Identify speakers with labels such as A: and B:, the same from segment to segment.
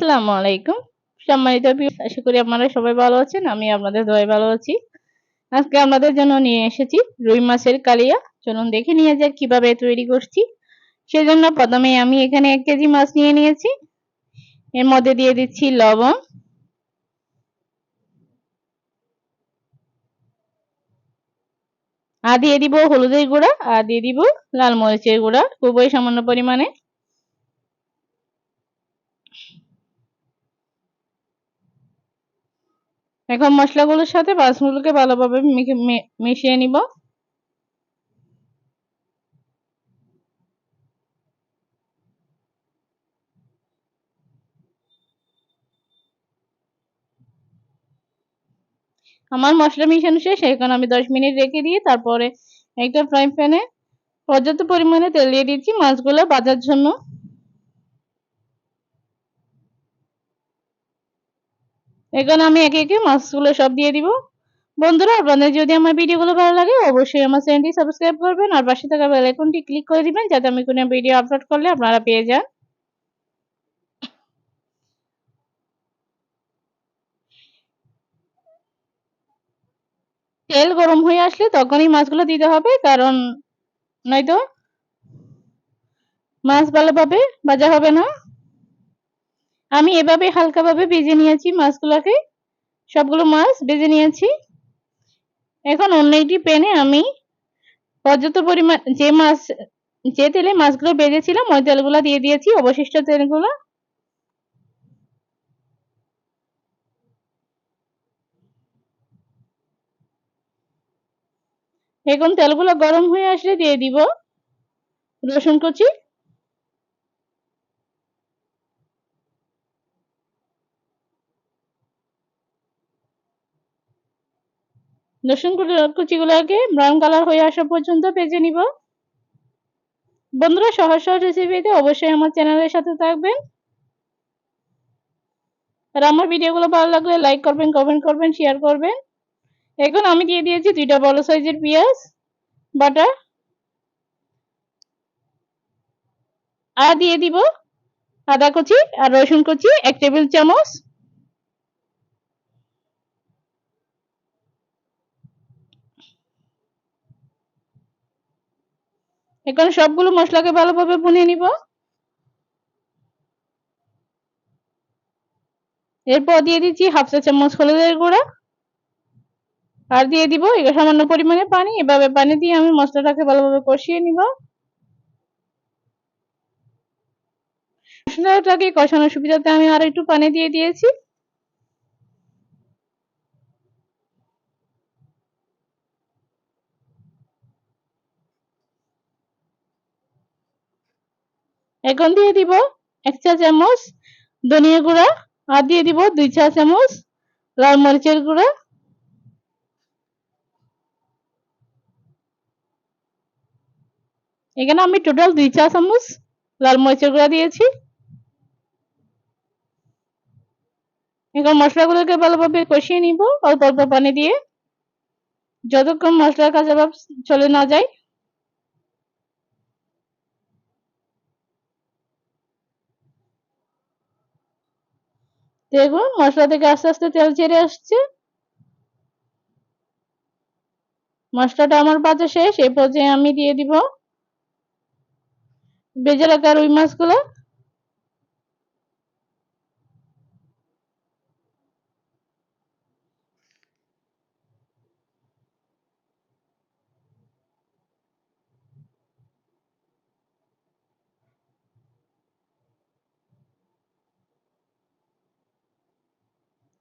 A: আসসালামু আলাইকুম। সম্মানিত আশা করি আপনারা সবাই ভালো আছেন, আমি আপনাদের দোয়ায় ভালো আছি। আজকে আপনাদের জন্য নিয়ে এসেছি রুই মাছের কালিয়া। চলুন দেখে নিয়ে যাক কীভাবে তৈরি করছি। সেজন্য প্রথমে আমি এখানে এক কেজি মাছ নিয়ে নিয়েছি। এর মধ্যে দিয়ে দিচ্ছি লবণ। আর দিয়ে দিব হলুদের গুঁড়া, আর দিয়ে দিব লাল মরিচের গুঁড়া, খুবই সামান্য পরিমাণে। এখন মশলাগুলোর সাথে মাছগুলোকে ভালোভাবে মিশিয়ে নিব। আমার মশলা মিশানো শেষ, এখন আমি দশ মিনিট রেখে দিয়ে তারপরে একটা ফ্রাই প্যানে পর্যাপ্ত পরিমাণে তেল দিয়ে দিচ্ছি মাছগুলো ভাজার জন্য। এখন আমি একে একে মাছগুলো সব দিয়ে দিব। বন্ধুরা, আপনাদের যদি আমার ভিডিওগুলো ভালো লাগে, অবশ্যই আমার চ্যানেলটি সাবস্ক্রাইব করবেন আর পাশে থাকা বেল আইকনটি ক্লিক করে দিবেন যাতে আমি কোনো ভিডিও আপলোড করলে আপনারা পেয়ে যান। তেল গরম হয়ে আসলে তখনই মাছগুলো দিতে হবে, কারণ নয়তো মাছ ভালোভাবে ভাজা হবে না। আমি এভাবে হালকাভাবে ভেজে নিয়েছি মাছগুলোকে। সবগুলো মাছ ভেজে নিয়েছি। এখন অন্য একটি প্যানে আমি পর্যাপ্ত পরিমাণ যে মাছ, যে তেলে মাছগুলো ভেজেছিলাম ওই তেলগুলো দিয়ে দিয়েছি, অবশিষ্ট তেলগুলো। এখন তেলগুলো গরম হয়ে আসলে দিয়ে দিব রসুন কুচি। রসুন কুচিগুলোকে ব্রাউন কালার হয়ে আসা পর্যন্ত ভেজে নিব। বন্ধুরা, সহজ সহজ রেসিপিতে অবশ্যই আমার চ্যানেলের সাথে থাকবেন। আর আমার ভিডিওগুলো ভালো লাগলে লাইক করবেন কমেন্ট করবেন শেয়ার করবেন। এখন আমি দিয়ে দিয়েছি দুইটা বড় সাইজের পেঁয়াজ, বাটা। আর দিয়ে দিব আদা কুচি আর রসুন কুচি, এক টেবিল চামচ। এখন সবগুলো মশলাকে ভালোভাবে ভুনে নিব। এরপর দিয়ে দিচ্ছি হাফ চা চামচ হলুদের গুঁড়া। আর দিয়ে দিব সামান্য পরিমাণে পানি। এভাবে পানি দিয়ে আমি মশলাটাকে ভালোভাবে কষিয়ে নিব। মশলাটাকে কষানোর সুবিধাতে আমি আর একটু পানি দিয়ে দিয়েছি। এখন দিয়ে দিব এক চা চামচ ধনিয়া গুঁড়া, আর দিয়ে দিব দুই চা চামচ লাল মরিচের গুঁড়া। এখানে আমি টোটাল দুই চা চামচ লাল মরিচের গুঁড়া দিয়েছি। এখন মশলাগুলোকে ভালোভাবে কষিয়ে নিব, অল্প অল্প পানি দিয়ে। যতক্ষণ মশলার কাঁচা ভাব চলে না যায় দেখুন মশলা থেকে আস্তে আস্তে তেল ছেড়ে আসছে। মশলাটা আমার পাতে শেষ এই পর্যায়ে আমি দিয়ে দিব বেজে রাখা রুই মাছগুলো।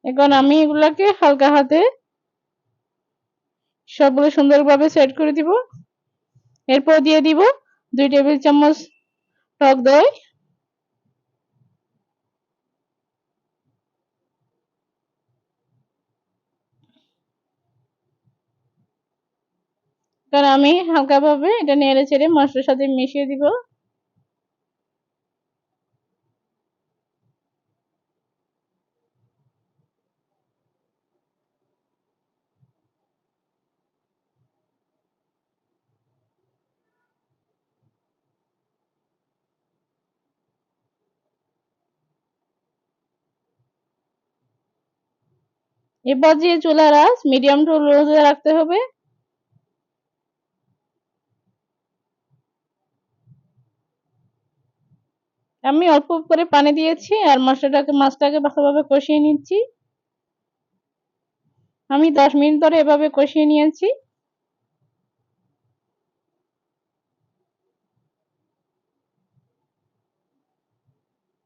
A: এখন আমি এগুলাকে হালকা হাতে সবগুলো সুন্দরভাবে সেট করে দিব। এরপর দিয়ে দিব দুই টেবিল চামচ টক দই। কারণ আমি হালকাভাবে এটা নেড়ে ছেড়ে মশলার সাথে মিশিয়ে দিব। এ পর্যায়ে চুলার আঁচ মিডিয়াম টু লোতে রাখতে হবে। আমি অল্প করে পানি দিয়েছি আর মশলাটাকে, মাছটাকে ভালোভাবে কষিয়ে নিচ্ছি। আমি দশ মিনিট ধরে এভাবে কষিয়ে নিয়েছি।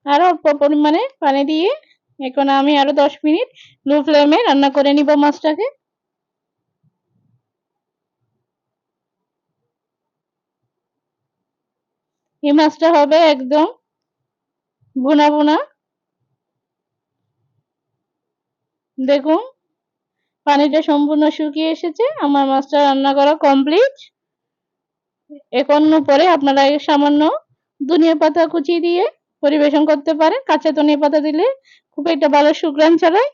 A: আরও অল্প পরিমাণে পানি দিয়ে এখন আমি আরও দশ মিনিট লো ফ্লেমে রান্না করে নিব মাছটাকে। এই মাছটা হবে একদম বুনা বুনা দেখুন, পানিটা সম্পূর্ণ শুকিয়ে এসেছে, আমার মাছটা রান্না করা কমপ্লিট এখন পরে আপনারা সামান্য ধনিয়া পাতা কুচি দিয়ে পরিবেশন করতে পারেন কাঁচা ধনিয়া পাতা দিলে খুব একটা ভালো সুগ্রাম ছড়ায়।